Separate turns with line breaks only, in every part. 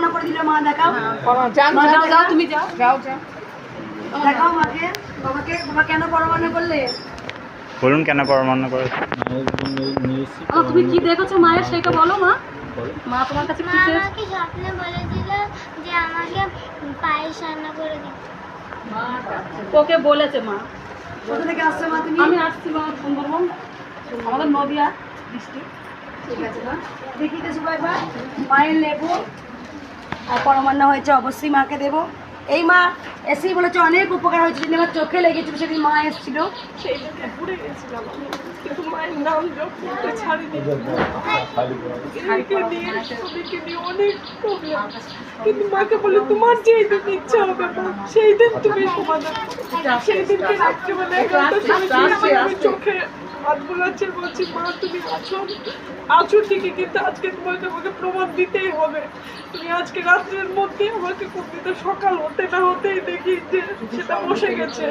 পরমানা করে দিল মা দেখাও।
যাও
মা,
যাও যাও তুমি যাও। যাও যাও।
দেখাও মাকে। বাবাকে বাবা কেন পরমানা করলে?
বলুন কেন পরামর্শ করে
ও তুমি কি দেখেছ মায়ের সেটা বলো মা। মা তোমার কাছে কি চেয়েছে?
আমাকে স্বপ্নে বলেছিল যে আমাকে পায়েস রান্না করে দিতে।
ওকে বলেছে মা।
কোথা থেকে আসছে মা তুমি?
আমি আসছি মা সুন্দরবন। আমাদের নদিয়া ডিস্ট্রিক্ট।
ঠিক আছে মা। দেখি তো সবাই বা মায়ের লেবু। আর পরমান্ন হয়েছে, অবশ্যই মাকে দেবো। এই মা এসেই বলেছে, অনেক উপকার হয়েছে, যেদিন আমার চোখে লেগেছিল, সেদিন মা এসেছিল।
তোমার ইচ্ছা তুমি চোখে মা, তুমি আছো আছো ঠিকই কিন্তু আজকে তোমাকে আমাকে প্রমাণ দিতেই হবে। তুমি আজকে রাত্রের মধ্যে আমাকে কোনদিন সকাল হতে না হতেই দেখি যে সেটা বসে গেছে।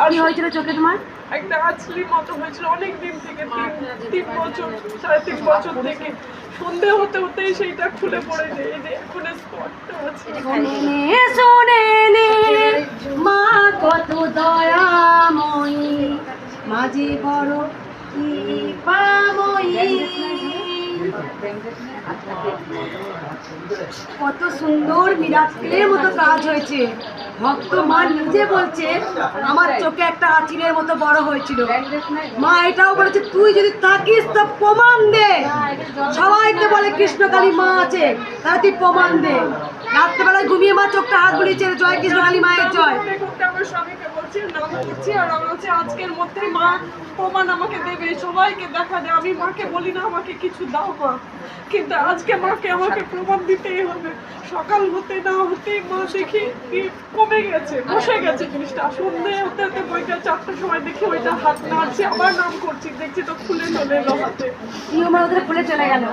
আর
কি হয়েছিল চোখে তোমার?
একটা আছলি মতো হয়েছিল অনেক দিন থেকে তিন বছর সাড়ে তিন বছর থেকে। সন্ধে হতে হতেই সেইটা খুলে পড়ে যায় এই যে এখন স্পটটা আছে।
শুনে শুনে নে মা কত দয়াময়ী মাঝে বড় কত সুন্দর মিরাক্কেলের মতো কাজ হয়েছে। ভক্ত মা নিজে বলছে, আমার চোখে একটা আচিরের মতো বড় হয়েছিল। মা এটাও বলেছে, তুই যদি থাকিস তো প্রমাণ দে। সবাই তো বলে, কৃষ্ণকালী মা আছে তাহলে তুই প্রমাণ দে। রাত্রেবেলায় ঘুমিয়ে মা চোখটা হাত বুলিয়েছে জয় কৃষ্ণকালী মায়ের জয়।
করতে করতে আমার স্বামীকে বলছি নাম করছি আর আমি হচ্ছে আজকের মধ্যেই মা প্রমাণ আমাকে দেবে, সবাইকে দেখা যায়। আমি মাকে বলি না, আমাকে কিছু দাও মা। কিন্তু আজকে মাকে আমাকে প্রমাণ দিতেই হবে। সকাল হতে না হতেই মা দেখি কমে গেছে, বসে গেছে জিনিসটা। সন্ধে হতে হতে বইটা চারটার সময় দেখি ওইটা হাত নাড়ছে আবার নাম করছি, দেখছি তো খুলে চলে এলো হাতে।
খুলে চলে গেল।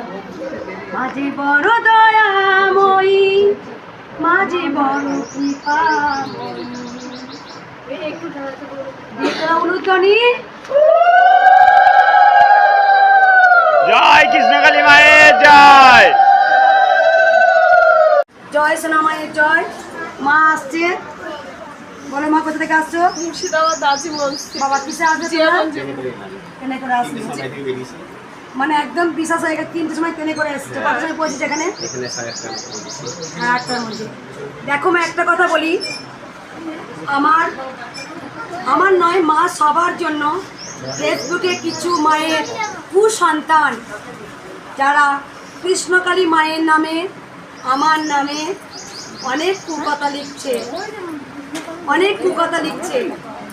মাঝে বড় দয়াময়ী, মাঝে বড় দিয়ে উলুধ্বনি
জয় কৃষ্ণকালী মায়ের জয়।
জয় সোনা মায়ের জয়। মা আসছে। বলো মা কোথা থেকে আসছো?
মুর্শিদাবাদ
বাবা কিসে আসবে তোমরা? ট্রেনে করে আসবে। মানে একদম বিশ্বাস হয়ে গেছে তিনটের সময় ট্রেনে করে এসছে। কত সময় পৌঁছেছে এখানে? হ্যাঁ আটটার মধ্যে। দেখো মা একটা কথা বলি। আমার আমার নয়, মা সবার জন্য ফেসবুকে কিছু মায়ের কুসন্তান। যারা কৃষ্ণকালী মায়ের নামে, আমার নামে অনেক কুকথা লিখছে। অনেক কুকথা লিখছে।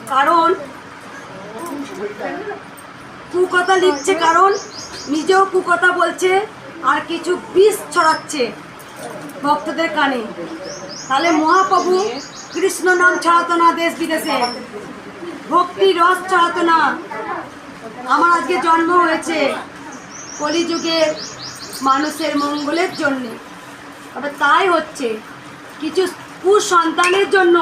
কারণ, কুকথা লিখছে কারণ নিজেও কুকথা বলছে আর কিছু বিষ ছড়াচ্ছে ভক্তদের কানে। তাহলে মহাপ্রভু কৃষ্ণ নাম ছড়াতো না দেশ বিদেশে। ভক্তি রস ছড়াতো না। আমার আজকে জন্ম হয়েছে কলিযুগের মানুষের মঙ্গলের জন্যে। তবে তাই হচ্ছে, কিছু কুসন্তানের জন্য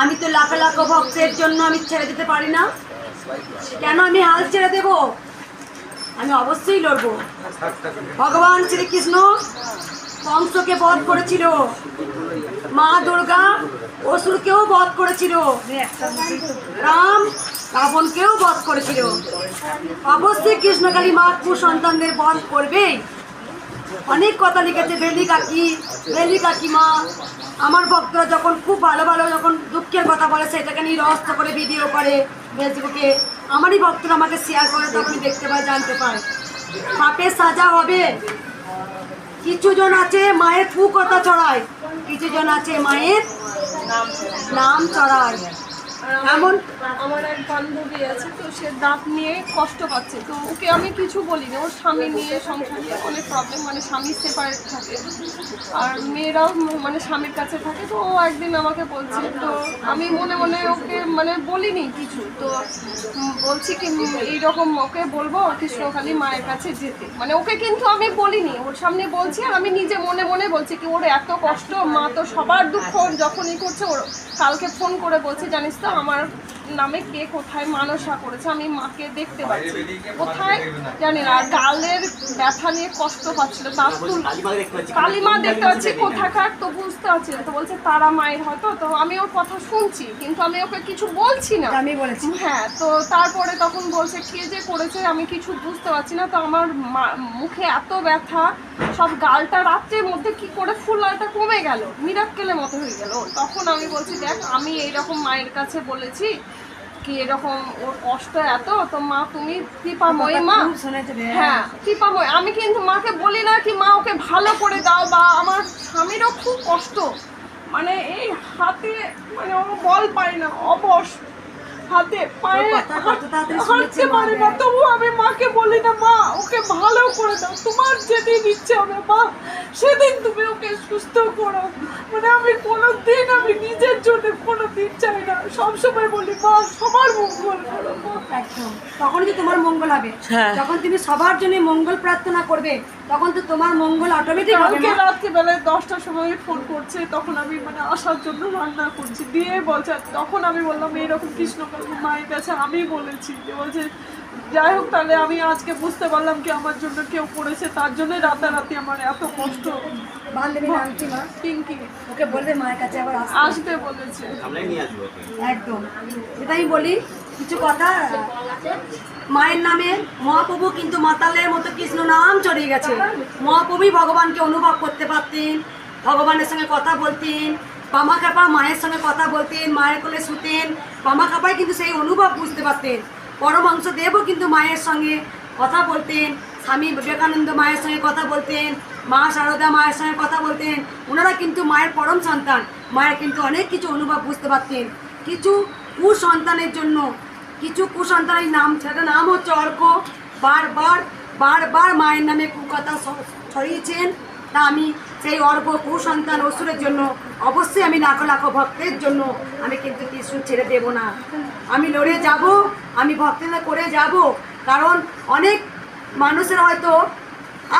আমি তো লাখ লাখ ভক্তের জন্য আমি ছেড়ে দিতে পারি না। কেন আমি হাল ছেড়ে দেব? আমি অবশ্যই লড়বো। ভগবান শ্রীকৃষ্ণ কংসকে বধ করেছিল। মা দুর্গা অসুরকেও বধ করেছিল। রাম রাবণকেও বধ করেছিল। অবশ্যই কৃষ্ণকালী মা কুসন্তানদের বধ করবেই। অনেক কথা লিখেছে, বেলি কাকি, বেলি কাকিমা। আমার ভক্তরা যখন খুব ভালো ভালো যখন দুঃখের কথা বলে, সেটাকে নিয়ে রহস্য করে ভিডিও করে ফেসবুকে আমারই ভক্তরা আমাকে শেয়ার করে তখন দেখতে পায়, জানতে পায়। পাপের সাজা হবে। কিছু জন আছে মায়ের কুকথা ছড়ায় কিছু জন আছে মায়ের নাম ছড়ায় এমন?
আমার এক বান্ধবী আছে, তো সে দাঁত নিয়ে কষ্ট পাচ্ছে। তো ওকে আমি কিছু বলিনি। ওর স্বামী নিয়ে সংসার নিয়ে অনেক প্রবলেম মানে স্বামী সেপারেট থাকে। আর মেয়েরাও মানে স্বামীর কাছে থাকে। তো ও একদিন আমাকে বলছে, তো আমি মনে মনে ওকে মানে বলিনি কিছু। তো বলছি কি এইরকম ওকে বলব কৃষ্ণকালী মায়ের কাছে যেতে। মানে ওকে কিন্তু আমি বলিনি। ওর সামনে বলছি, আর আমি নিজে মনে মনে বলছি কি, ওর এত কষ্ট, মা তো সবার দুঃখ যখনই করছে, ওর কালকে ফোন করে বলছে, জানিস তো আমার নামে কে কোথায় মানসা করেছে আমি মাকে দেখতে পাচ্ছি। কোথায় জানি না গালের ব্যথা নিয়ে কষ্ট পাচ্ছিল তো কালিমা দেখতে পাচ্ছি কোথাকার তো বুঝতে পারছি না তো বলছে তারা মায়ের হয়তো তো আমি ওর কথা শুনছি কিন্তু আমি ওকে কিছু বলছি না।
আমি বলেছি।
হ্যাঁ তো তারপরে তখন বলছে কে যে করেছে আমি কিছু বুঝতে পারছি না তো আমার মা- মুখে এত ব্যথা সব গালটা রাত্রের মধ্যে কি করে ফুলাটা কমে গেল? মিরাক্কেলের মতো হয়ে গেল। তখন আমি বলছি দেখ আমি এইরকম মায়ের কাছে বলেছি কি এরকম ওর কষ্ট এত? তো মা তুমি কৃপাময়ী মা।
খুব
হ্যাঁ কৃপাময়। আমি কিন্তু মাকে বলি না কি মা ওকে ভালো করে দাও বা আমার স্বামীরও খুব কষ্ট। মানে এই হাতে মানে ও বল পায় না অবশ। হাতে পায়ে হাঁটতে পারে না তবু আমি মাকে বলি না মা ওকে ভালো করে দাও। তোমার যেদিন ইচ্ছে হবে মা সেদিন তুমি ওকে সুস্থ করো। মানে আমি কোনো দিন আমি নিজের জন্য কোনো দিন চাই না। সবসময় বলি মা সবার মঙ্গল করো
একদম। তখন তো তোমার মঙ্গল হবে। যখন তুমি সবার জন্য মঙ্গল প্রার্থনা করবে তখন তো তোমার মঙ্গল অটোমেটিক হবে
কালকে
না?
রাত্রিবেলায় দশটার সময় ফোন করছে তখন আমি মানে আসার জন্য রান্না করছি। দিয়ে বলছে তখন আমি বললাম এরকম কৃষ্ণকালী মায়ের কাছে আমি বলেছি। যে বলছে যাই হোক তাহলে আমি আজকে বুঝতে পারলাম কি আমার জন্য কেউ করেছে তার জন্যই রাতারাতি আমার এত কষ্ট।
বান্ধবী নাম কি মা?
পিঙ্কি।
ওকে বলবে মায়ের কাছে আবার আসতে।
আসবে বলেছে।
একদম। এটাই বলি কিছু কথা? মায়ের নামে মহাপ্রভু কিন্তু মাতালের মতো কৃষ্ণ নাম চড়িয়ে গেছে। মহাপ্রভুই ভগবানকে অনুভব করতে পারতেন, ভগবানের সঙ্গে কথা বলতেন, বামা কাপা মায়ের সঙ্গে কথা বলতেন, মায়ের কোলে শুতেন, বামা কাপাই কিন্তু সেই অনুভব বুঝতে পারতেন। পরমাংশ দেবও কিন্তু মায়ের সঙ্গে কথা বলতেন, স্বামী বিবেকানন্দ মায়ের সঙ্গে কথা বলতেন, মা শারদা মায়ের সঙ্গে কথা বলতেন ওনারা কিন্তু মায়ের পরম সন্তান, মায়ের কিন্তু অনেক কিছু অনুভব বুঝতে পারতেন। কিছু কুসন্তানের জন্য কিছু কুসন্তানের নাম সেটা নাম হচ্ছে অর্ক। বারবার বারবার মায়ের নামে কুকথা ছড়িয়েছেন। তা আমি সেই অর্ঘ কুসন্তান অসুরের জন্য অবশ্যই আমি লাখো লাখো ভক্তের জন্য আমি কিন্তু কিছু ছেড়ে দেব না। আমি লড়ে যাব আমি ভক্তরা করে যাব কারণ অনেক মানুষের হয়তো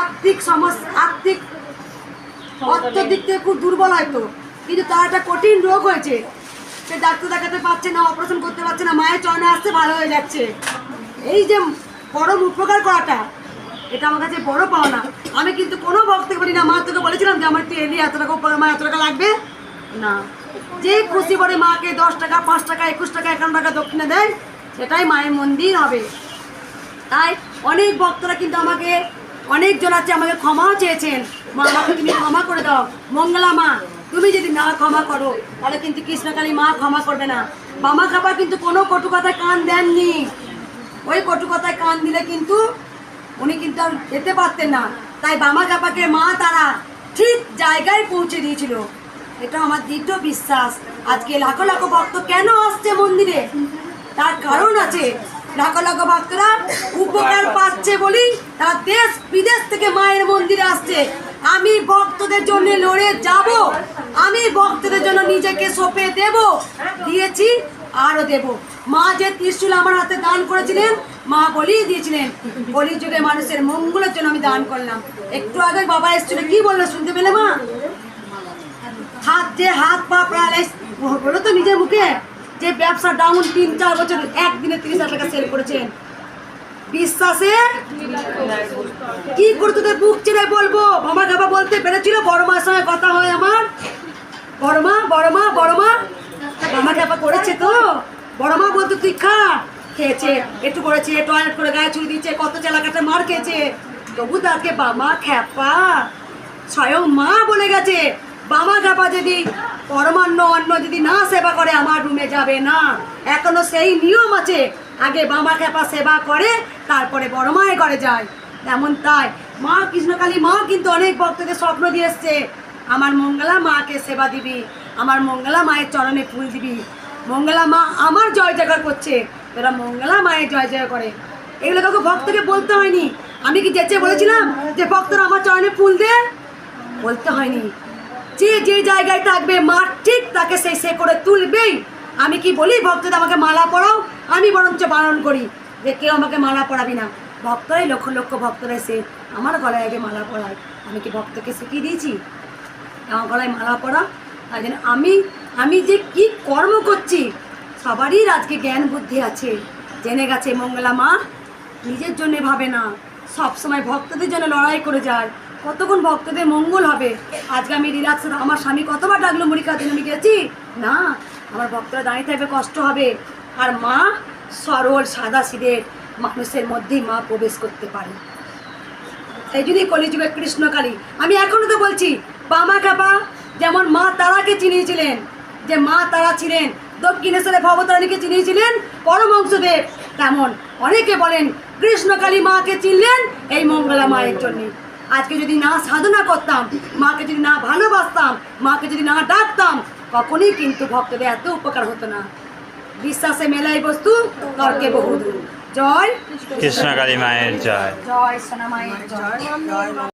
আর্থিক সমস্যা আর্থিক অর্থের দিক থেকে খুব দুর্বল হয়তো কিন্তু তার একটা কঠিন রোগ হয়েছে। সে ডাক্তার দেখাতে পারছে না অপারেশন করতে পারছে না, মায়ের চরণে আসতে ভালো হয়ে যাচ্ছে। এই যে পরম উপকার করাটা, এটা আমার কাছে বড় পাওনা। আমি কিন্তু কোনো ভক্তকে বলি না, মা তোকে বলেছিলাম যে আমার এলি, এত টাকা মা এত টাকা লাগবে? না। যে খুশি করে মাকে দশ টাকা, পাঁচ টাকা, একুশ টাকা, একান্ন টাকা দক্ষিণে দেয়, সেটাই মায়ের মন্দির হবে। তাই অনেক ভক্তরা কিন্তু আমাকে, অনেকজন আছে, আমাকে ক্ষমাও চেয়েছেন। মা, আমাকে তুমি ক্ষমা করে দাও। মঙ্গলা মা। তুমি যদি না ক্ষমা করো তাহলে কিন্তু কৃষ্ণকালী মা ক্ষমা করবে না। বামা খাবার কিন্তু কোনো কটু কথায় কান দেননি। ওই কটু কথায় কান দিলে কিন্তু উনি কিন্তু আর যেতে পারতেন না। তাই বামা কাপাকে মা তারা ঠিক জায়গায় পৌঁছে দিয়েছিল। এটা আমার দৃঢ় বিশ্বাস। আজকে লাখো লাখো ভক্ত কেন আসছে মন্দিরে? তার কারণ আছে লাখো লাখো ভক্তরা উপকার পাচ্ছে। বলি তারা দেশ বিদেশ থেকে মায়ের মন্দিরে আসছে। আমি ভক্তদের জন্য লড়ে যাব। আমি ভক্তদের জন্য নিজেকে সঁপে দেব, দিয়েছি আরও দেব। মা যে ত্রিশূল আমার হাতে দান করেছিলেন, মা বলেই দিয়েছিলেন বলি যুগে মানুষের মঙ্গলের জন্য আমি দান করলাম। একটু আগে বাবা এসেছিল, কি বলল শুনতে পেলে মা? হাত যে হাত পা প্যারালাইজ বলো তো নিজের মুখে, যে ব্যবসা ডাউন তিন, চার বছর, একদিনে তিরিশ হাজার টাকা সেল করেছেন। বিশ্বাসে কি করে তোদের বুক চেড়ে মামা পেরেছিল? বড় মার সঙ্গে কথা হয় আমার। বড় মা বড় মা বড় মা মামা গাবা করেছে তো? বড় মা বলতো, তুই খা। খেয়েছে, একটু করেছে টয়লেট করে গায়ে চুরি দিচ্ছে কত চালাকাটা মার খেয়েছে। তবু তাকে বামা খ্যাপা। স্বয়ং মা বলে গেছে বামা খাপা যদি পরমান্ন অন্ন যদি না সেবা করে, আমার রুমে যাবে না। এখনও সেই নিয়ম আছে। আগে বামা খেপা সেবা করে, তারপরে বড় মায়ের ঘরে যায়। এমন তাই মা কৃষ্ণকালী, মা কিন্তু অনেক ভক্তদের স্বপ্ন দিয়ে এসছে। আমার মঙ্গলা মাকে সেবা দিবি, আমার মঙ্গলা মায়ের চরণে ফুল দিবি। মঙ্গলা মা আমার জয় জয়কার করছে তোরা মঙ্গলা মায়ের জয় জয় করে। এগুলো কাউকে ভক্তকে বলতে হয়নি। আমি কি যেচে বলেছিলাম যে ভক্তরা আমার চরণে ফুল দে? বলতে হয়নি। যে যে জায়গায় থাকবে, মা ঠিক তাকে সেই সে করে তুলবেই। আমি কি বলি ভক্তদের আমাকে মালা পরাও? আমি বরঞ্চ বারণ করি যে কেউ আমাকে মালা পরাবি না। ভক্তরাই লক্ষ লক্ষ ভক্তরা এসে আমার গলায় আগে মালা পরায়। আমি কি ভক্তকে শিখিয়ে দিয়েছি? আমার গলায় মালা পরা, তাই জন্য আমি আমি যে কি কর্ম করছি, সবারই আজকে জ্ঞান বুদ্ধি আছে। জেনে গেছে মঙ্গলা মা, নিজের জন্যে ভাবে না। সব সময় ভক্তদের জন্য লড়াই করে যায়। কতক্ষণ ভক্তদের মঙ্গল হবে? আজকে আমি রিল্যাক্স আমার স্বামী কতবার ডাকলো মুড়ি খাওয়ার আমি গেছি? না, আমার ভক্তরা দাঁড়িয়ে থাকবে, কষ্ট হবে। আর মা সরল, সাদা সিদের মানুষের মধ্যেই মা প্রবেশ করতে পারে। সেই জন্যই কলিযুগের কৃষ্ণকালী, আমি এখনও তো বলছি, বামা কাপা, যেমন মা তারাকে চিনিয়েছিলেন, যে মা তারা ছিলেন, দক্ষিণেশ্বরে ভবতারণীকে চিনিয়েছিলেন পরমংসদেব তেমন অনেকে বলেন কৃষ্ণকালী মাকে চিনলেন এই মঙ্গলা মায়ের জন্য। আজকে যদি না সাধনা করতাম, মাকে যদি না ভালোবাসতাম, মাকে যদি না ডাকতাম, কখনই কিন্তু ভক্তদের এত উপকার হতো না। বিশ্বাসে মেলাই বস্তু, তর্কে বহুদূর। জয়
কৃষ্ণকালী মায়ের জয়।
জয় সোনা মায়ের জয়।